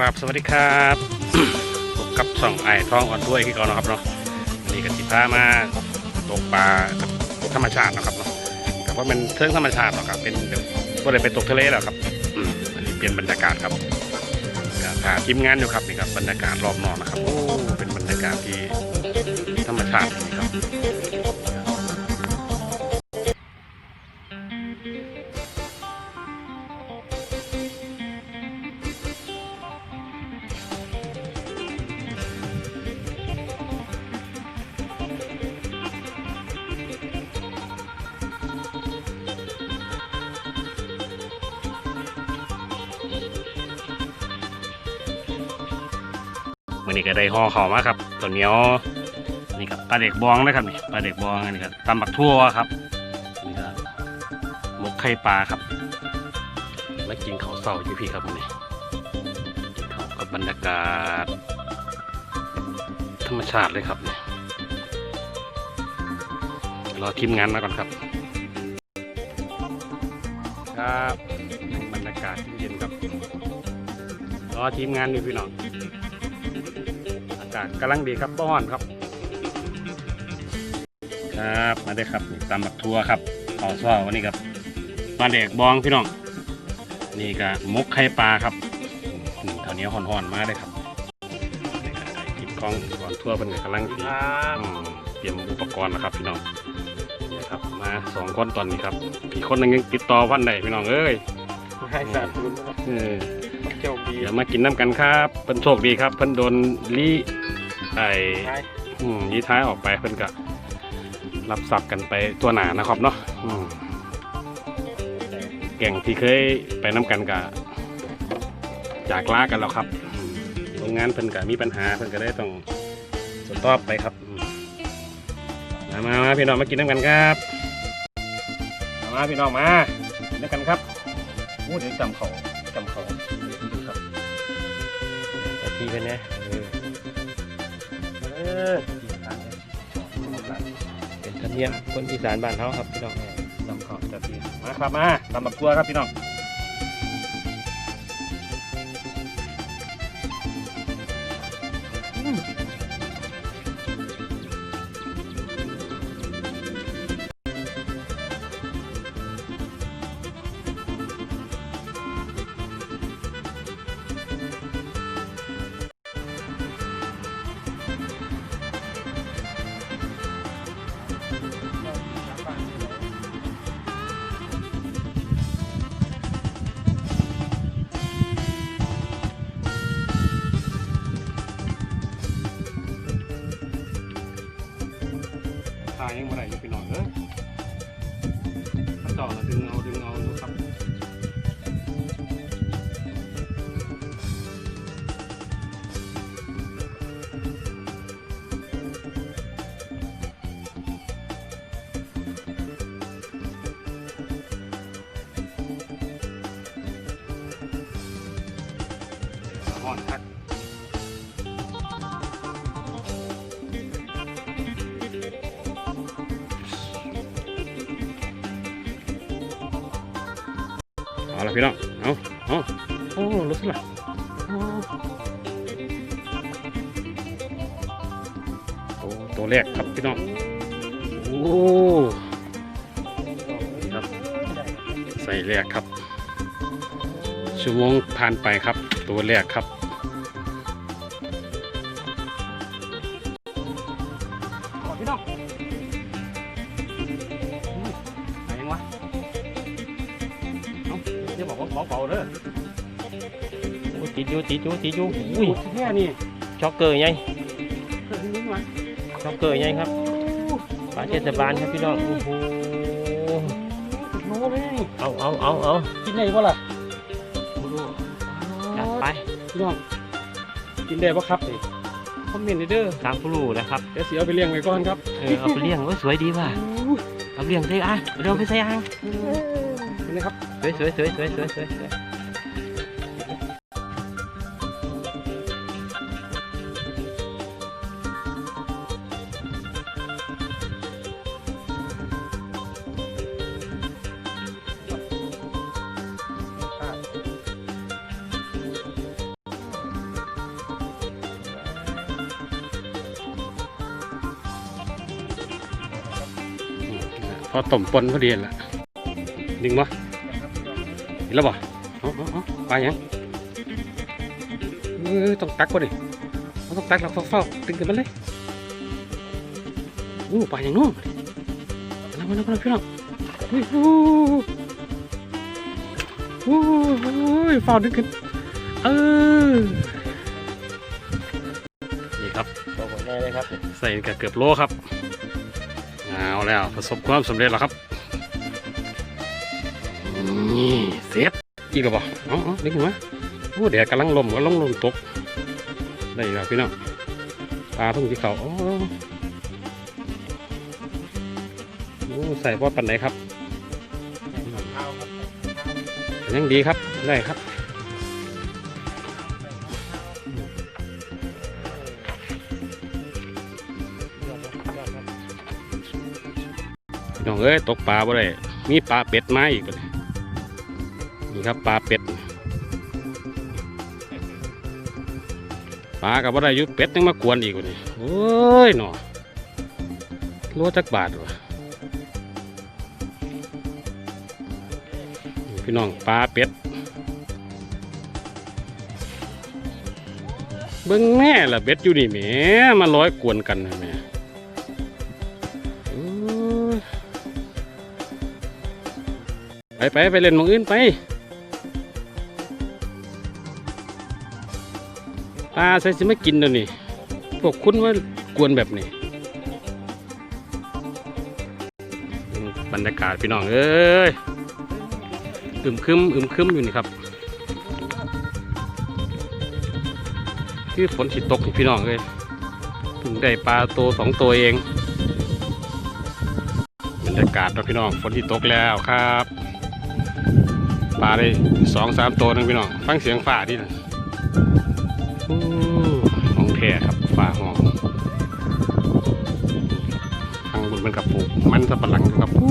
ครับสวัสดีครับพบกับช่องไอ้ท้องอ่อนด้วยที่ก่อนนะครับเนาะนี่กสิพามาตกปลาธรรมชาตินะครับเนาะแต่ว่ามันเทิงธรรมชาติหรอกครับเป็นแบบว่าได้ไปตกทะเลแล้วครับอันนี้เปลี่ยนบรรยากาศครับก็พาทีมงานอยู่ครับนี่ครับบรรยากาศรอบนอกนะครับโอ้เป็นบรรยากาศที่ธรรมชาตินี่ครับ มื่อนี้ก็ได้ห่อเขาวมาครับตัวเหนียวนี่ครับปลาเด็กบองนะครับนี่ปลาเด็กบองนนี้ครับตำบักทั่วครับนี่ครับหมกไข่ปลาครับมากินข้าวเสาอยู่พี่ครับมื่อนี้กินข้าวกับบรรยากาศ ธรรมชาติเลยครับนี่รอทีมงานมาก่อนครับ ครับบรรยากาศเย็นๆครับรอทีมงานอยู่พี่น้อง อากาศกำลังดีครับบ้อนครับ ครับมาได้ครับนี่ตำบักทัวครับข้าวซอยวันนี้ครับปลาเด็กบองพี่น้อง นี่ก็มกไข่ปลาครับนี่เท่านี้ห่อนๆมาได้ครับนี่ก็ไอ้กิบกล้องก่อนทั่วเป็นกำลังดีอืมเตรียมอุปกรณ์นะครับ พี่น้องนี่ครับมาสองคนตอนนี้ครับอีกคนหนึงยังติดต่อวันไหนพี่น้องเอ้ยให้สาธุนเออ เดี๋ยวมากินน้ำกันครับเพิ่นโชคดีครับเพิ่นโดนลี่ไอ้ใช่อืมยีท้ายออกไปเพิ่นก็รับทรัพย์กันไปตัวหนานะครับเนาะอืมแก่งที่เคยไปน้ำกันกะจากลากันแล้วครับโรงงานเพิ่นก็มีปัญหาเพิ่นก็ได้ต้องสตอบไปครับมามามาพี่น้องมากินน้ำกันครับมามาพี่น้องมากินน้ำกันครับโอ้เดี๋ยวจำขาจำเขา แต่พี่กันนะเออเป็นธรรมเนียมคนอีสานบ้านเขาครับพี่น้องตำเขาจะพี่มาครับมาตำบักตัวครับพี่น้องายยังบ่ได้อยู่พี่น้องเอ้ยถ้าเจาะแล้วดึงเอาดึงเอาดูครับอ่อนคัก พี่น้อง เอาเอาโอ้รถละโอ้โอ้ตัวแรกครับพี่น้อง โอ้นี่ครับ ใส่แรกครับ ชั่วโมงผ่านไปครับ ตัวแรกครับ ติดอยู่ติดอยู่ติดอยู่อุ้ยแค่นี้ช็อกเกอร์ไงเกิดนี้มาช็อกเกอร์ไงครับปลาเทศบาลครับพี่น้องโอ้โหโน้เลยเอาเอาเอาเอากินได้ปะล่ะจัดไปพี่น้องกินได้ปะครับนี่คอมเมนต์เด้อตามผู้รู้นะครับเดี๋ยวสิเอาไปเลี้ยงไว้ก่อนครับเออเอาไปเลี้ยงไว้สวยดีว่ะเอาเลี้ยงได้อะเดี๋ยวเอาไปใส่อ่างเห็นไหมครับสวยสวยสวยสวยสวย อต้มปนพอดีแหละดึงบ่เห็นแล้วบ่เอาเอาเอาปลาหยังเออต้องตักก่อนดิเอาต้องตักแล้วเฝ้าๆดึงขึ้นมาเลยอู้ปลาอย่างนู้นมาแล้วมาแล้วมาแล้วพี่น้องอุ้ยโอ้โอ้โอ้ยเฝ้าดึงขึ้นเออนี่ครับตัวผมได้เลยครับ ใส่กับเกือบโลครับ เอาแล้วประสบความสำเร็จแล้วครับ นี่เสร็จอีกแล้วบ่เอ๋อาดึงขึ้นมาโอ้แดดกำลังลมก็ลงลมตก ได้อีกแล้วพี่น้องปลาเพิ่งที่เขาโอ้โอ้ใส่พอปันไหนครับยังดีครับ ได้ครับ น้องเอ้ยตกปลาบ่ได้มีปลาเป็ดมาอีกนี่ครับปลาเป็ดปลากับบ่ได้ยุเป็ดยังมากวนอีกนี้โอ้ยหนอโลจักบาทวะพี่น้องปลาเป็ดเบิ่งแม่ละเบ็ดอยู่นี่แหมมาร้อยกวนกันนะแหม่ ไปไปไปเล่นมองอื่นไปปลาใส่สิไม่กินเดี๋ยวนี้พวกคุณว่ากวนแบบนี้ บรรยากาศพี่น้องเอ้ยอึมครึมอึมครึมอยู่นี่ครับคือฝนสิตกพี่น้องเลยเพิ่งได้ปลาตัวสองตัวเอง บรรยากาศนะพี่น้องฝนที่ตกแล้วครับาได้สองสามตัวนึงพี่น้องฟังเสียงฝ่าดินะอู้ของแท้ครับฝ่าห้องทางบนเป็นกระปุกมันสับปะหลังกับปู